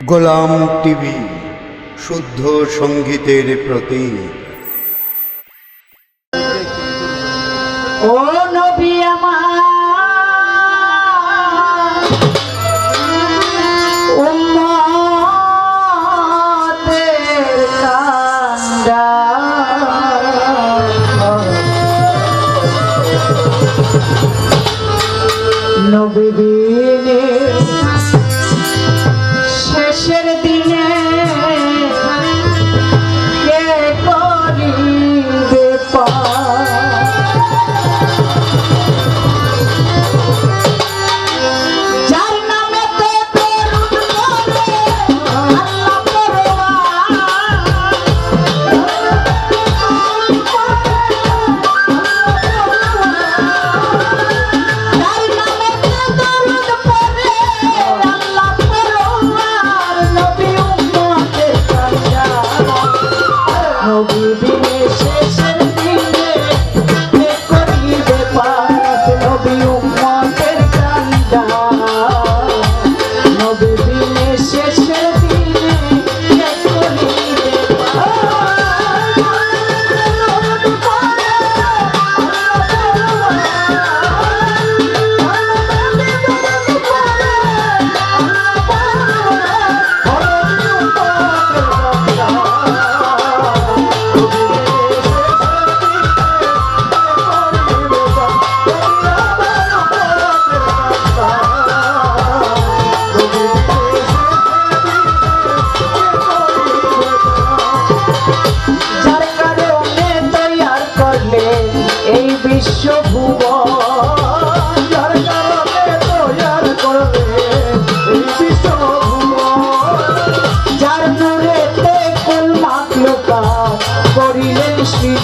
গোলাম TV শুদ্ধ সঙ্গীতের প্রতি। ও নবী আমার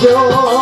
show.